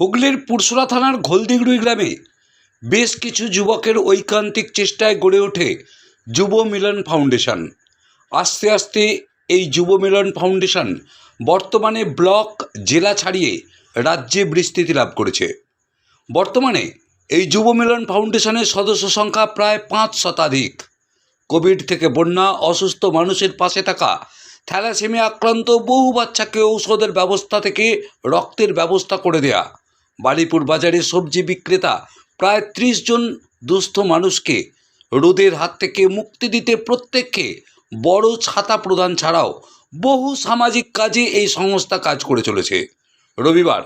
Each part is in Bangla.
হুগলির পুরসুরা থানার ঘোলদিগুড়ি গ্রামে বেশ কিছু যুবকের ঐকান্তিক চেষ্টায় গড়ে ওঠে যুব মিলন ফাউন্ডেশন। আস্তে আস্তে এই যুব মিলন ফাউন্ডেশন বর্তমানে ব্লক, জেলা ছাড়িয়ে রাজ্যে বিস্তৃতি লাভ করেছে। বর্তমানে এই যুব মিলন ফাউন্ডেশনের সদস্য সংখ্যা প্রায় পাঁচ শতাধিক। কোভিড থেকে বন্যা, অসুস্থ মানুষের পাশে থাকা, থ্যালাসেমিয়া আক্রান্ত বহু বাচ্চাকে ঔষধের ব্যবস্থা থেকে রক্তের ব্যবস্থা করে দেয়া। বালিপুর বাজারে সবজি বিক্রেতা প্রায় ত্রিশ জন দুস্থ মানুষকে রোদের হাত থেকে মুক্তি দিতে প্রত্যেককে বড় ছাতা প্রদান ছাড়াও বহু সামাজিক কাজে এই সংস্থা কাজ করে চলেছে। রবিবার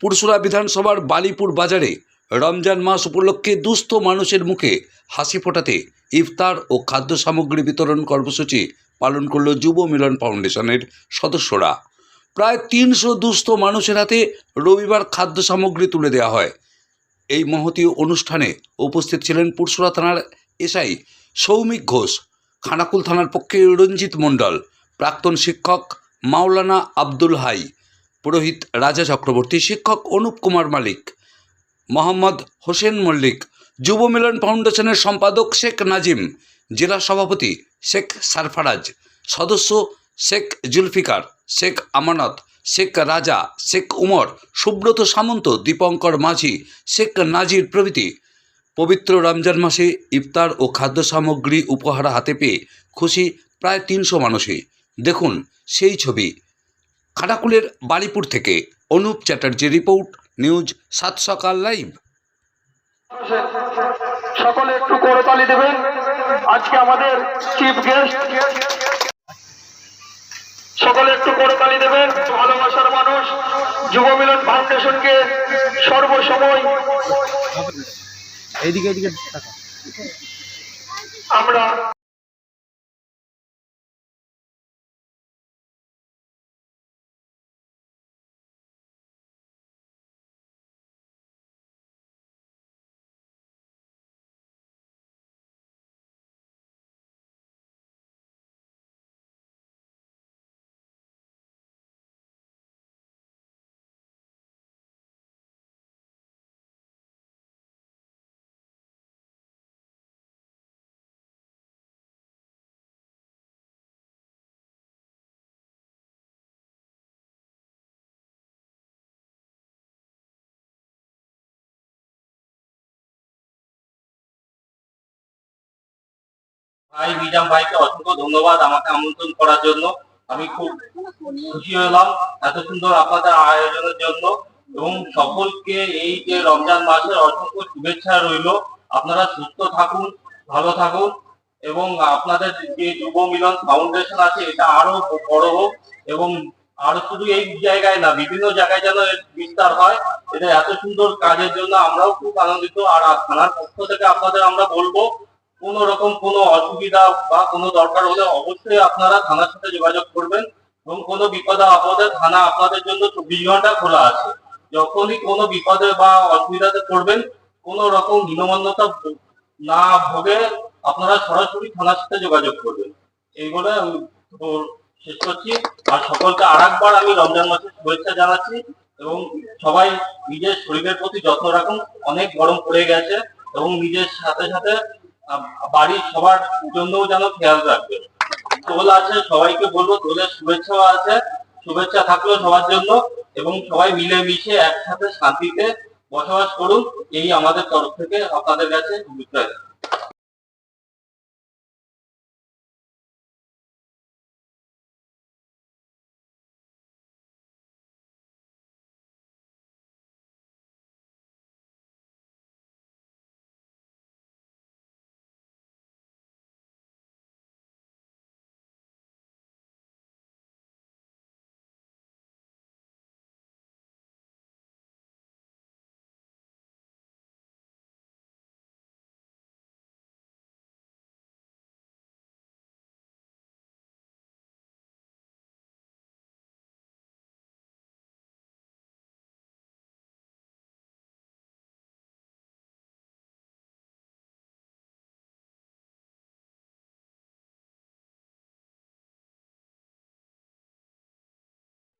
পুরসুরা বিধানসভার বালিপুর বাজারে রমজান মাস উপলক্ষে দুস্থ মানুষের মুখে হাসি ফোটাতে ইফতার ও খাদ্য সামগ্রী বিতরণ কর্মসূচি পালন করল যুব মিলন ফাউন্ডেশনের সদস্যরা। প্রায় তিনশো দুস্থ মানুষের হাতে রবিবার খাদ্য সামগ্রী তুলে দেওয়া হয়। এই মহতী অনুষ্ঠানে উপস্থিত ছিলেন পুরসুরা থানার এসআই সৌমিক ঘোষ, খানাকুল থানার পক্ষে রঞ্জিত মণ্ডল, প্রাক্তন শিক্ষক মাওলানা আব্দুল হাই, পুরোহিত রাজা চক্রবর্তী, শিক্ষক অনুপ কুমার মালিক, মোহাম্মদ হোসেন মল্লিক, যুব মিলন ফাউন্ডেশনের সম্পাদক শেখ নাজিম, জেলা সভাপতি শেখ সারফারাজ, সদস্য শেখ জুলফিকার, শেখ আমানত, শেখ রাজা, শেখ উমর, সুব্রত সামন্ত, দীপঙ্কর মাঝি, শেখ নাজির প্রভৃতি পবিত্র রমজান মাসে ইফতার ও খাদ্য সামগ্রী উপহার হাতে পেয়ে খুশি প্রায় তিনশো মানুষই। দেখুন সেই ছবি। খানাকুলের বালিপুর থেকে অনুপ চ্যাটার্জি রিপোর্ট, নিউজ সাত সকাল লাইভ। সকলে একটু করতালি দেবেন। আজকে আমাদের চিফ গেস্ট সকলে একটু করতালি দেবেন ভালোবাসার মানুষ যুব মিলন ফাউন্ডেশনকে সর্বসময়। এইদিকে এইদিকে। আমরা ভাই মিজাম ভাইকে অসংখ্য ধন্যবাদ আমাকে আমন্ত্রণ করার জন্য। আমি খুব খুশি হলাম এত সুন্দর আপনাদের আয়োজনের জন্য এবং সকলকে এই যে রমজান মাসের অসংখ্য শুভেচ্ছা রইল। আপনারা সুস্থ থাকুন, ভালো থাকুন এবং আপনাদের যে যুব মিলন ফাউন্ডেশন আছে, এটা আরও বড় হোক এবং আরও শুধু এই জায়গায় না, বিভিন্ন জায়গায় যেন বিস্তার হয়, এটা এত সুন্দর কাজের জন্য আমরাও খুব আনন্দিত। আর থানার পক্ষ থেকে আপনাদের আমরা বলব কোনো রকম কোনো অসুবিধা বা কোনো দরকার হলে অবশ্যই আপনারা থানার সাথে যোগাযোগ করবেন এবং কোনো বিপদে আপদে থানা আপনাদের জন্য চব্বিশ ঘণ্টা খোলা আছে। যখনই কোনো বিপদে বা অসুবিধাতে পড়বেন, কোনো রকম হীনমন্যতা না ভোগে আপনারা সরাসরি থানার সাথে যোগাযোগ করবেন। এই বলে শেষ করছি। আর সকলকে আরেকবার আমি রমজান মাসের শুভেচ্ছা জানাচ্ছি এবং সবাই নিজের শরীরের প্রতি যত্ন রাখুন। অনেক গরম পড়ে গেছে এবং নিজের সাথে সাথে বাড়ির সবার জন্যও যেন খেয়াল রাখবে। দোল আছে, সবাইকে বলব দোলের শুভেচ্ছাও আছে। শুভেচ্ছা থাকল সবার জন্য এবং সবাই মিলেমিশে একসাথে শান্তিতে বসবাস করুন, এই আমাদের তরফ থেকে আপনাদের কাছে অভিপ্রায়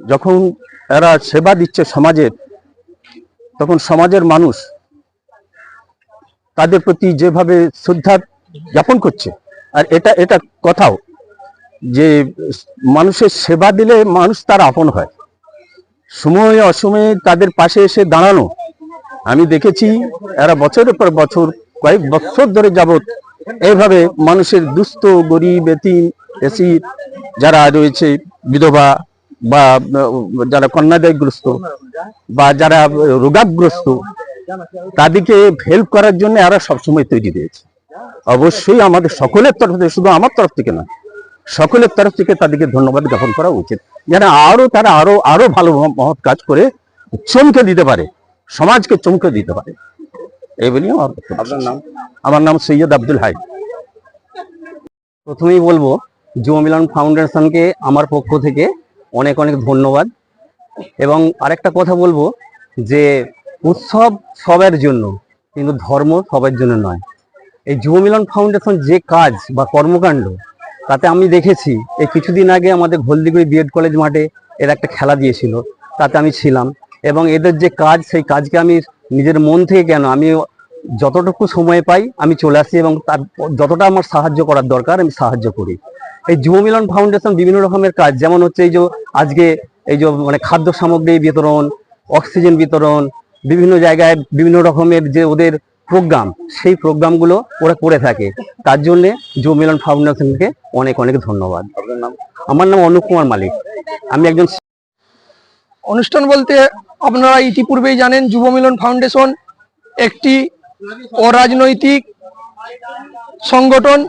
যখন এরা সেবা দিচ্ছে সমাজের তখন সমাজের মানুষ তাদের প্রতি যেভাবে শ্রদ্ধা জ্ঞাপন করছে, আর এটা এটা কথাও যে মানুষের সেবা দিলে মানুষ তার আপন হয়। সময়ে অসময়ে তাদের পাশে এসে দাঁড়ানো। আমি দেখেছি এরা বছরের পর বছর, কয়েক বছর ধরে যাবত এইভাবে মানুষের দুস্থ, গরিব, এতিম, এসি যারা রয়েছে, বিধবা বা যারা কন্যাদায়গ্রস্ত বা যারা রোগাগ্রস্ত তাদেরকে হেল্প করার জন্য এরা সবসময় তৈরি রয়েছে অবশ্যই আমাদের সকলের তরফ থেকে শুধু আমার তরফ থেকে না সকলের তরফ থেকে তাদেরকে ধন্যবাদ জ্ঞাপন করা উচিত। যেন আরও তারা আরও আরও ভালো মহৎ কাজ করে চমকে দিতে পারে সমাজকে চমকে দিতে পারে। এই বলি আমার আপনার নাম? আমার নাম সৈয়দ আব্দুল হাই। প্রথমেই বলব যুব মিলন ফাউন্ডেশনকে আমার পক্ষ থেকে অনেক অনেক ধন্যবাদ। এবং আরেকটা কথা বলব যে উৎসব সবার জন্য, কিন্তু ধর্ম সবার জন্য নয়। এই যুব মিলন ফাউন্ডেশন যে কাজ বা কর্মকাণ্ড, তাতে আমি দেখেছি, এই কিছুদিন আগে আমাদের হলদিগুড়ি বিএড কলেজ মাঠে এর একটা খেলা দিয়েছিল, তাতে আমি ছিলাম। এবং এদের যে কাজ, সেই কাজকে আমি নিজের মন থেকে কেন, আমি যতটুকু সময় পাই, আমি চলে আসি এবং তার, যতটা আমার সাহায্য করার দরকার, আমি সাহায্য করি। এই যুব মিলন ফাউন্ডেশন বিভিন্ন রকমের কাজ যেমন হচ্ছে এই যে আজকে এই যে মানে খাদ্য সামগ্রী বিতরণ অক্সিজেন বিতরণ বিভিন্ন জায়গায় বিভিন্ন রকমের যে ওদের প্রোগ্রাম সেই প্রোগ্রামগুলো ওরা করে থাকে। তার জন্য যুব মিলন ফাউন্ডেশনকে অনেক অনেক ধন্যবাদ। আমার নাম অনুপ কুমার মালিক। আমি একজন অনুষ্ঠান বলতে আপনারা ইতিপূর্বেই জানেন যুব মিলন ফাউন্ডেশন একটি অরাজনৈতিক সংগঠন।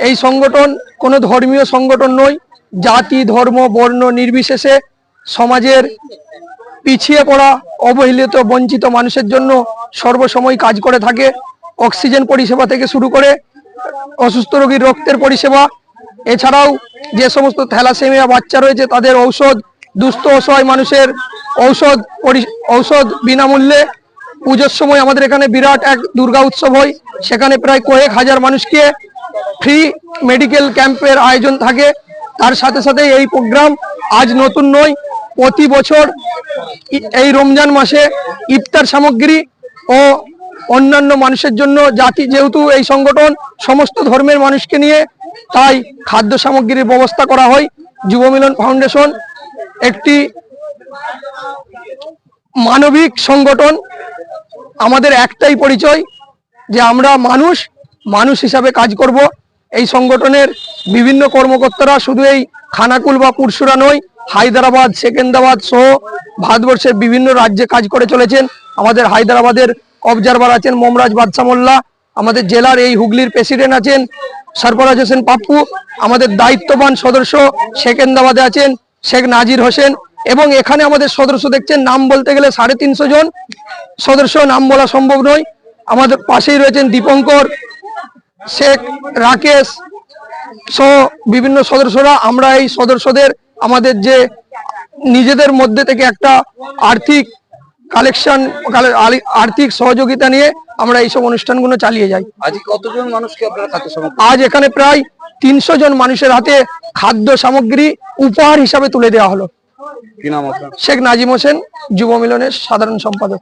এই সংগঠন কোনো ধর্মীয় সংগঠন নয়, জাতি, ধর্ম, বর্ণ নির্বিশেষে সমাজের পিছিয়ে পড়া, অবহেলিত, বঞ্চিত মানুষের জন্য সর্বসময় কাজ করে থাকে। অক্সিজেন পরিষেবা থেকে শুরু করে অসুস্থ রোগীর রক্তের পরিষেবা। এছাড়াও যে সমস্ত থ্যালাসেমিয়া বাচ্চা রয়েছে, তাদের ঔষধ, দুস্থ অসহায় মানুষের ঔষধ ঔষধ বিনামূল্যে। পুজোর সময় আমাদের এখানে বিরাট এক দুর্গা উৎসব হয়। সেখানে প্রায় কয়েক হাজার মানুষকে ফ্রি মেডিকেল ক্যাম্পের আয়োজন থাকে। তার সাথে সাথে এই প্রোগ্রাম আজ নতুন নয়, প্রতি বছর এই রমজান মাসে ইফতার সামগ্রী ও অন্যান্য মানুষের জন্য জাতি যেহেতু এই সংগঠন সমস্ত ধর্মের মানুষকে নিয়ে, তাই খাদ্য সামগ্রীর ব্যবস্থা করা হয়। যুব মিলন ফাউন্ডেশন একটি মানবিক সংগঠন। আমাদের একটাই পরিচয় যে আমরা মানুষ মানুষ হিসাবে কাজ করব। এই সংগঠনের বিভিন্ন কর্মকর্তারা শুধু এই খানাকুল বা পুরসুরা নয়, হায়দ্রাবাদ সেকেন্দ্রাবাদ সহ ভারতবর্ষের বিভিন্ন রাজ্যে কাজ করে চলেছেন। আমাদের হায়দ্রাবাদের অবজারভার আছেন মোমরাজ বাদশা মোল্লা, আমাদের জেলার এই হুগলির প্রেসিডেন্ট আছেন সরফরাজ হোসেন পাপ্পু, আমাদের দায়িত্ববান সদস্য সেকেন্দ্রাবাদে আছেন শেখ নাজির হোসেন এবং এখানে আমাদের সদস্য দেখছেন নাম বলতে গেলে সাড়ে তিনশো জন। সদস্য নাম বলা সম্ভব নয়। আমাদের পাশেই রয়েছেন দীপঙ্কর শেখ রাকেশ সহ বিভিন্ন সদস্যরা আমরা এই সদস্যদের আমাদের যে নিজেদের মধ্যে থেকে একটা আর্থিক কালেকশন আর্থিক সহযোগিতা নিয়ে আমরা এইসব অনুষ্ঠানগুলো চালিয়ে যাই। আজ কতজন মানুষকে আপনারা খাদ্য সামগ্রী আজ এখানে প্রায় তিনশো জন মানুষের হাতে খাদ্য সামগ্রী উপহার হিসাবে তুলে দেওয়া হলো। কি নাম আপনার? শেখ নাজিম হোসেন যুব মিলনের সাধারণ সম্পাদক।